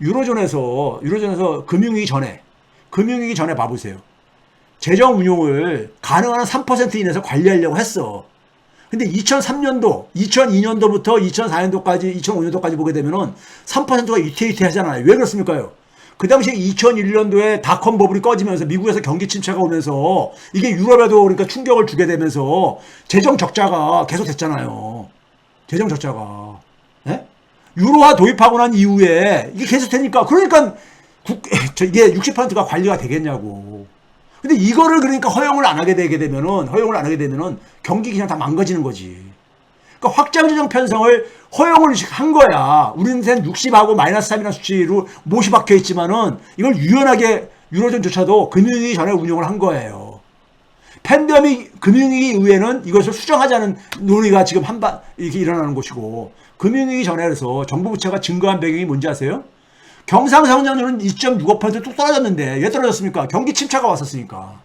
유로존에서 유로존에서 금융위기 전에 금융위기 전에 봐보세요. 재정 운용을 가능한 한3% 이내에서 관리하려고 했어. 근데 2003년도, 2002년도부터 2004년도까지, 2005년도까지 보게 되면은 3%가 위태위태 하잖아요. 왜 그렇습니까요? 그 당시에 2001년도에 닷컴 버블이 꺼지면서 미국에서 경기 침체가 오면서 이게 유럽에도 그러니까 충격을 주게 되면서 재정 적자가 계속 됐잖아요. 재정 적자가. 예? 유로화 도입하고 난 이후에 이게 계속 되니까 그러니까 국, 저 이게 60%가 관리가 되겠냐고. 근데 이거를 그러니까 허용을 안 하게 되게 되면은 허용을 안 하게 되면은 경기 그냥 다 망가지는 거지. 그러니까 확장 재정 편성을 허용을 한 거야. 우리는 60하고 마이너스 3이라는 수치로 못이 박혀 있지만은 이걸 유연하게 유로존조차도 금융위기 전에 운용을 한 거예요. 팬데믹 금융위기 이후에는 이것을 수정하자는 논의가 지금 한반 이렇게 일어나는 것이고 금융위기 전에 그래서 정부 부채가 증가한 배경이 뭔지 아세요? 경상성장률은 2.65%뚝 떨어졌는데 왜 떨어졌습니까? 경기 침체가 왔었으니까.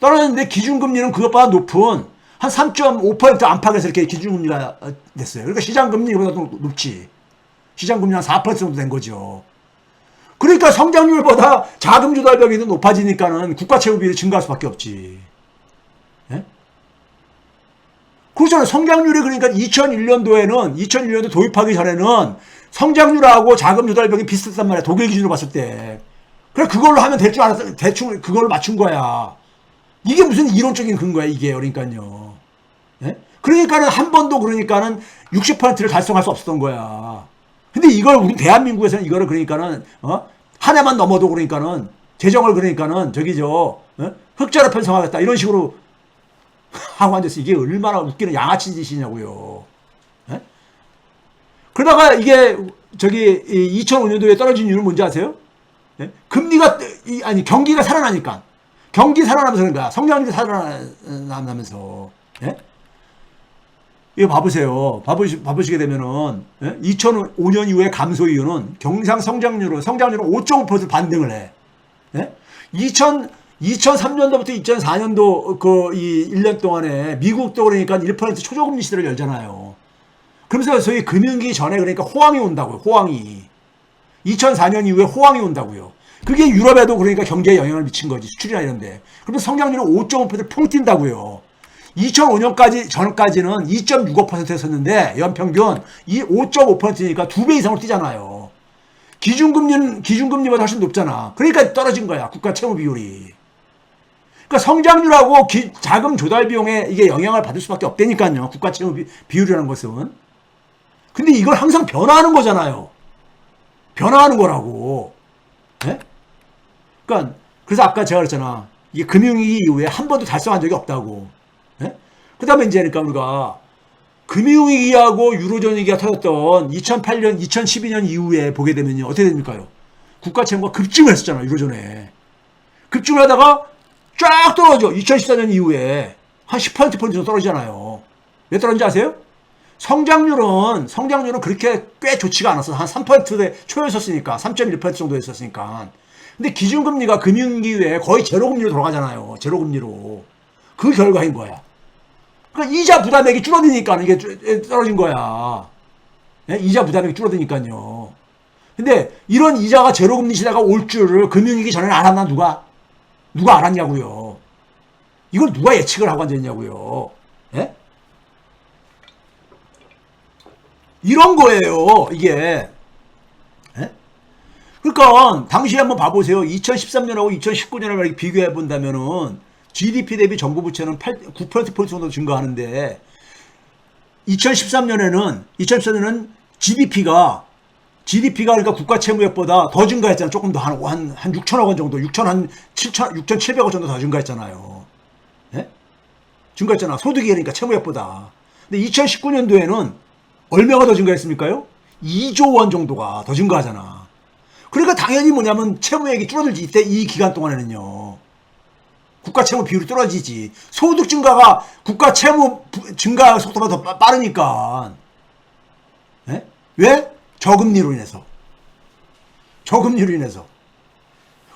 떨어졌는데 기준금리는 그것보다 높은 한 3.5% 안팎에서 이렇게 기준금리가 어, 됐어요. 그러니까 시장금리보다 도 높지. 시장금리 한 4% 정도 된 거죠. 그러니까 성장률보다 자금 조달 벽이 더 높아지니까는 국가 채무 비율이 증가할 수밖에 없지. 예? 그렇잖아요. 성장률이 그러니까 2001년도에는 2001년도 도입하기 전에는 성장률하고 자금 조달벽이 비슷했단 말이야. 독일 기준으로 봤을 때. 그래 그걸로 하면 될 줄 알았어. 대충 그걸로 맞춘 거야. 이게 무슨 이론적인 근거야 이게 그러니까요. 예? 그러니까는 한 번도 그러니까는 60%를 달성할 수 없었던 거야. 근데 이걸 우리 대한민국에서는 이거를 그러니까는 어? 한 해만 넘어도 그러니까는 재정을 그러니까는 저기 저 어? 흑자로 편성하겠다 이런 식으로 하고 앉아서 이게 얼마나 웃기는 양아치 짓이냐고요. 예? 그러다가 이게 저기 2005년도에 떨어진 이유는 뭔지 아세요? 예? 금리가 이- 아니 경기가 살아나니까 경기 살아나면서 그런 거야. 성장률이 살아나면서 예? 이거 봐보세요. 봐보시, 봐보시게 되면은 예? 2005년 이후에 감소 이유는 경상 성장률은 성장률은 5.5% 반등을 해. 예? 2000 2003년도부터 2004년도 그 이 1년 동안에 미국도 그러니까 1% 초저금리 시대를 열잖아요. 그러면서 소위 금융기 전에 그러니까 호황이 온다고요. 호황이. 2004년 이후에 호황이 온다고요. 그게 유럽에도 그러니까 경제에 영향을 미친 거지. 수출이나 이런데. 그러면 성장률은 5.5%퐁 뛴다고요. 2005년까지 전까지는 2.65%였었는데 연평균 이 5.5%니까 두 배 이상으로 뛰잖아요. 기준금리는 기준금리보다 훨씬 높잖아. 그러니까 떨어진 거야. 국가 채무 비율이. 그러니까 성장률하고 기- 자금 조달 비용에 이게 영향을 받을 수밖에 없다니까요. 국가 채무 비, 비율이라는 것은. 근데 이걸 항상 변화하는 거잖아요. 변화하는 거라고. 예? 그러니까 그래서 아까 제가 그랬잖아. 이게 금융위기 이후에 한 번도 달성한 적이 없다고. 예? 그다음에 이제 그러니까 우리가 금융위기하고 유로존 위기가 터졌던 2008년, 2012년 이후에 보게 되면요. 어떻게 됩니까요? 국가 채무가 급증을 했었잖아요. 유로존에. 급증을 하다가 쫙 떨어져. 2014년 이후에 한 10% 포인트 정도 떨어지잖아요. 왜 떨어진지 아세요? 성장률은 성장률은 그렇게 꽤 좋지가 않았어. 한 3%대 초였었으니까 3.1% 정도 했었으니까. 근데 기준금리가 금융위기 이후에 거의 제로금리로 돌아가잖아요. 제로금리로. 그 결과인 거야. 그러니까 이자 부담액이 줄어드니까 이게 쭈- 떨어진 거야. 예? 이자 부담액이 줄어드니까요. 근데 이런 이자가 제로금리 시대가 올 줄을 금융위기 전에는 알았나 누가? 누가 알았냐고요. 이걸 누가 예측을 하고 앉았냐고요. 예? 이런 거예요, 이게. 예? 그러니까 당시에 한번 봐보세요. 2013년하고 2019년을 비교해 본다면은 GDP 대비 정부 부채는 8, 9%포인트 정도 증가하는데 2013년에는 2013년은 GDP가 GDP가 그러니까 국가 채무액보다 더 증가했잖아요. 조금 더 한 한 한 6천억 원 정도, 6천 한 7천 6,700억 정도 더 증가했잖아요. 예? 증가했잖아. 소득이 그러니까 채무액보다. 근데 2019년도에는 얼마가 더 증가했습니까요? 2조 원 정도가 더 증가하잖아. 그러니까 당연히 뭐냐면 채무액이 줄어들지 이때 이 기간 동안에는요. 국가 채무 비율이 떨어지지. 소득 증가가 국가 채무 부- 증가 속도보다 더 빠- 빠르니까. 예? 왜? 저금리로 인해서. 저금리로 인해서.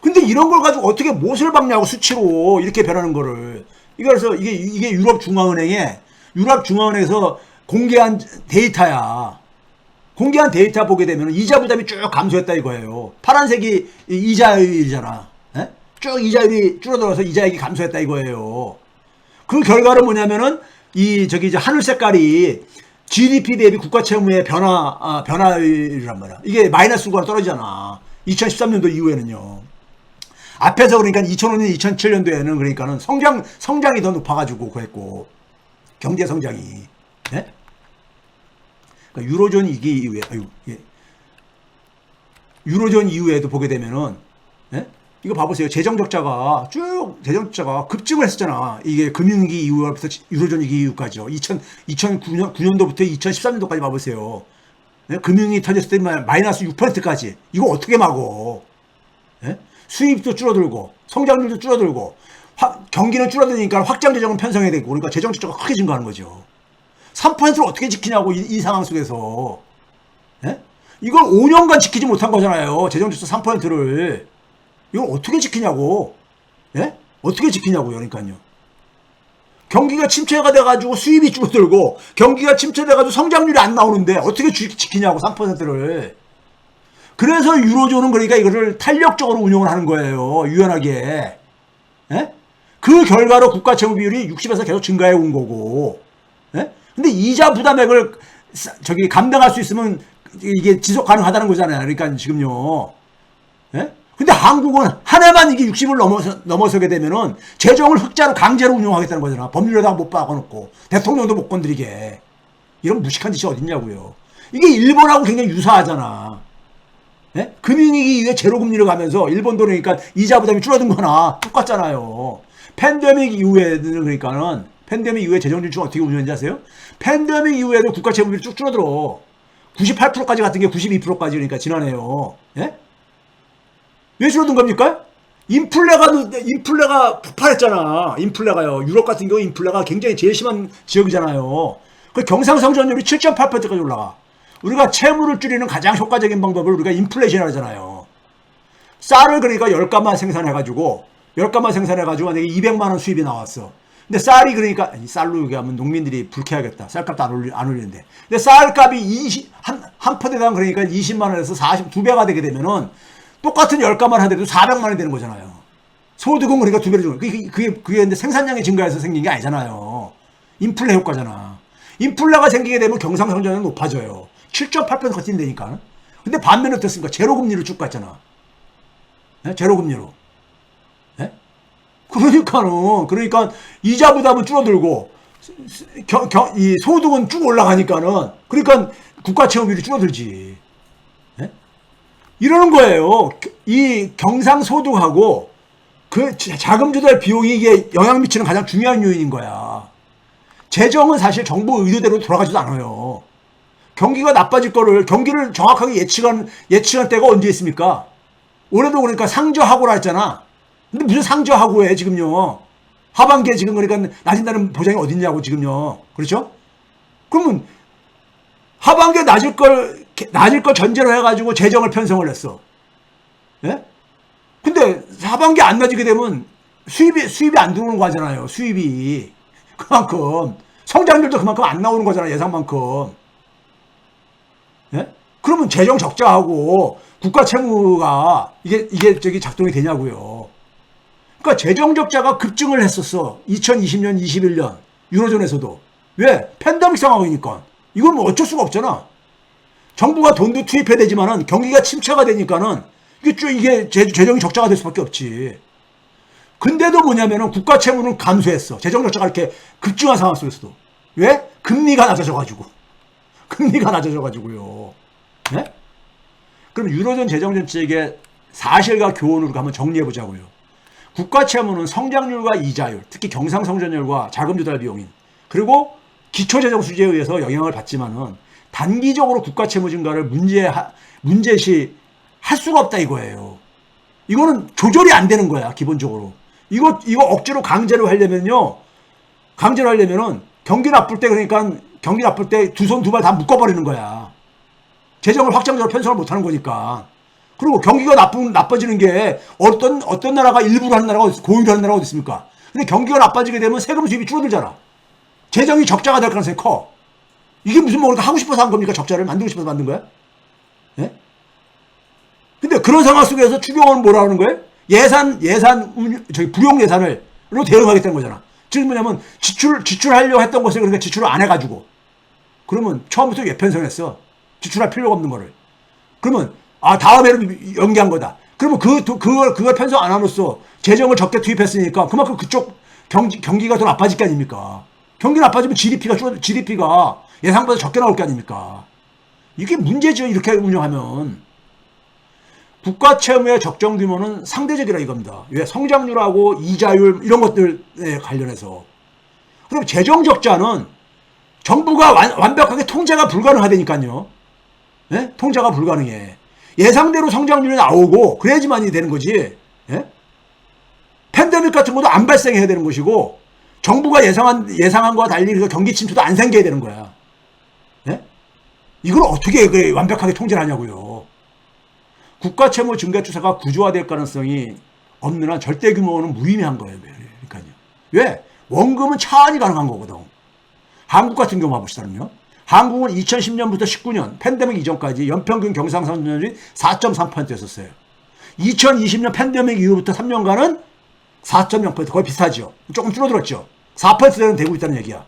근데 이런 걸 가지고 어떻게 못을 박냐고 수치로 이렇게 변하는 거를. 이거 그래서 이게 이게 유럽 중앙은행에 유럽 중앙은행에서 공개한 데이터야. 공개한 데이터 보게 되면 이자 부담이 쭉 감소했다 이거예요. 파란색이 이- 이자율이잖아. 예? 쭉 이자율이 줄어들어서 이자액이 감소했다 이거예요. 그 결과는 뭐냐면은 이 저기 이제 하늘 색깔이 GDP 대비 국가 채무의 변화 아, 변화율이란 말이야. 이게 마이너스가 떨어지잖아. 2013년도 이후에는요. 앞에서 그러니까 2005년, 2007년도에는 그러니까는 성장 성장이 더 높아가지고 그랬고 경제 성장이 예? 그러니까 유로존 이기 이후에 아유 예. 유로존 이후에도 보게 되면은 예? 이거 봐보세요. 재정 적자가 쭉 재정 적자가 급증을 했었잖아. 이게 금융위기 이후부터 유로존 위기 이후까지요 2000 2009년 9년도부터 2013년도까지 봐보세요. 예? 금융이 터졌을 때 마- 마이너스 6%까지. 이거 어떻게 막어? 예? 수입도 줄어들고 성장률도 줄어들고 확- 경기는 줄어드니까 확장 재정은 편성해야 되고 그러니까 재정 적자가 크게 증가하는 거죠. 3%를 어떻게 지키냐고 이, 이 상황 속에서. 예? 이걸 5년간 지키지 못한 거잖아요. 재정지수 3%를 이걸 어떻게 지키냐고 예? 어떻게 지키냐고요 그러니까요 경기가 침체가 돼가지고 수입이 줄어들고 경기가 침체돼가지고 성장률이 안 나오는데 어떻게 지, 지키냐고 3%를 그래서 유로존은 그러니까 이거를 탄력적으로 운용을 하는 거예요 유연하게 예? 그 결과로 국가 채무 비율이 60에서 계속 증가해 온 거고 예? 근데 이자 부담액을 사- 저기 감당할 수 있으면 이게 지속 가능하다는 거잖아요. 그러니까 지금요. 예? 근데 한국은 한 해만 이게 60을 넘어서, 넘어서게 되면은 재정을 흑자로 강제로 운용하겠다는 거잖아. 법률에다가 못 박아놓고 대통령도 못 건드리게. 이런 무식한 짓이 어딨냐고요. 이게 일본하고 굉장히 유사하잖아. 예? 금융위기 이후에 제로금리로 가면서 일본도 그러니까 이자 부담이 줄어든 거나 똑같잖아요. 팬데믹 이후에는 그러니까는 팬데믹 이후에 재정준출 어떻게 운영했는지 아세요? 팬데믹 이후에도 국가 채무율이 쭉 줄어들어. 98%까지 갔던 게 92%까지 그러니까 지난해요. 예? 왜 줄어든 겁니까? 인플레가 인플레가 폭발했잖아. 인플레가요. 유럽 같은 경우 인플레가 굉장히 제일 심한 지역이잖아요. 그 경상성장률이 7.8%까지 올라가. 우리가 채무를 줄이는 가장 효과적인 방법을 우리가 인플레이션을 하잖아요. 쌀을 그러니까 10가만 생산해가지고 10가만 생산해가지고 만약에 200만 원 수입이 나왔어. 근데 쌀이 그러니까 이 쌀로 얘기하면 농민들이 불쾌하겠다. 쌀값도 안, 올리, 안 올리는데. 근데 쌀값이 20, 한, 한 포대당 그러니까 20만 원에서 40, 두 배가 되게 되면은 똑같은 10가만 하더라도 400만 원이 되는 거잖아요. 소득은 그러니까 두 배로 주는 그게, 그게, 그게 생산량이 증가해서 생긴 게 아니잖아요. 인플레 효과잖아. 인플레가 생기게 되면 경상성장률은 높아져요. 7.8% 뛴다니까. 근데 반면에 어떻습니까? 제로금리로 쭉 갔잖아. 예? 제로금리로. 예? 그러니까는, 그러니까 이자 부담은 줄어들고, 겨, 겨, 이 소득은 쭉 올라가니까는, 그러니까 국가 채무비율이 줄어들지. 예? 이러는 거예요. 이 경상소득하고 그 자금 조달 비용이 이게 영향 미치는 가장 중요한 요인인 거야. 재정은 사실 정부 의도대로 돌아가지도 않아요. 경기가 나빠질 거를 경기를 정확하게 예측한 예측한 때가 언제 있습니까? 올해도 그러니까 상저하고라 했잖아. 근데 무슨 상저하고 해 지금요. 하반기에 지금 그러니까 낮은다는 보장이 어딨냐고 지금요. 그렇죠? 그러면 하반기에 낮을 걸 낮을 걸 전제로 해가지고 재정을 편성을 했어. 예? 근데 하반기 안 낮게 되면 수입이 수입이 안 들어오는 거잖아요. 수입이 그만큼 성장률도 그만큼 안 나오는 거잖아 예상만큼. 예? 그러면 재정 적자하고 국가 채무가 이게 이게 저기 작동이 되냐고요. 그러니까 재정 적자가 급증을 했었어. 2020년, 21년 유로존에서도 왜 팬데믹 상황이니까 이건 뭐 어쩔 수가 없잖아. 정부가 돈도 투입해야 되지만은 경기가 침체가 되니까는 이게 쭉 이게 재- 재정이 적자가 될 수밖에 없지. 근데도 뭐냐면은 국가 채무는 감소했어. 재정 적자가 이렇게 급증한 상황 속에서도. 왜? 금리가 낮아져가지고. 금리가 낮아져가지고요. 네? 그럼 유로존 재정 정책의 사실과 교훈으로 한번 정리해 보자고요. 국가 채무는 성장률과 이자율, 특히 경상성장률과 자금 조달 비용인 그리고 기초 재정 수지에 의해서 영향을 받지만은 단기적으로 국가 채무 증가를 문제 문제시 할 수가 없다 이거예요. 이거는 조절이 안 되는 거야 기본적으로. 이거 이거 억지로 강제로 하려면요. 강제로 하려면은 경기 나쁠 때 그러니까 경기 나쁠 때 두 손 두 발 다 묶어버리는 거야. 재정을 확장적으로 편성을 못하는 거니까. 그리고 경기가 나쁜 나빠지는 게 어떤 어떤 나라가 일부러 하는 나라가 고의로 하는 나라가 어디 있습니까? 근데 경기가 나빠지게 되면 세금 수입이 줄어들잖아. 재정이 적자가 될 가능성이 커. 이게 무슨 뭐 그렇게 하고 싶어서 한 겁니까? 적자를 만들고 싶어서 만든 거야? 예? 근데 그런 상황 속에서 추경호는 뭐라 하는 거예요? 예산, 예산, 저기 부용 예산을, 로 대응하겠다는 거잖아. 즉 뭐냐면 지출, 지출하려고 했던 것을 그러니까 지출을 안 해가지고. 그러면 처음부터 예편성했어. 지출할 필요가 없는 거를. 그러면, 아, 다음에는 연기한 거다. 그러면 그, 도- 그걸, 그걸 편성 안 함으로써 재정을 적게 투입했으니까 그만큼 그쪽 경기, 경기가 더 나빠질 게 아닙니까? 경기 나빠지면 GDP가 줄, GDP가 예상보다 적게 나올 게 아닙니까? 이게 문제죠. 이렇게 운영하면. 국가 채무의 적정 규모는 상대적이라 이겁니다. 왜 성장률하고 이자율 이런 것들에 관련해서. 그럼 재정 적자는 정부가 완,벽하게 통제가 불가능하다니까요. 예? 통제가 불가능해. 예상대로 성장률이 나오고 그래야지만이 되는 거지. 예? 팬데믹 같은 것도 안 발생해야 되는 것이고 정부가 예상한 예상한 거와 달리 그 경기 침투도 안 생겨야 되는 거야. 예? 이걸 어떻게 그 완벽하게 통제를 하냐고요. 국가 채무 증가 추세가 구조화될 가능성이 없는 한 절대 규모는 무의미한 거예요. 그러니까요. 왜? 원금은 차안이 가능한 거거든. 한국 같은 경우 봐보시다면요. 한국은 2010년부터 19년 팬데믹 이전까지 연평균 경상성장률이 4.3%였었어요. 2020년 팬데믹 이후부터 3년간은 4.0% 거의 비슷하죠. 조금 줄어들었죠. 4%는 되고 있다는 얘기야.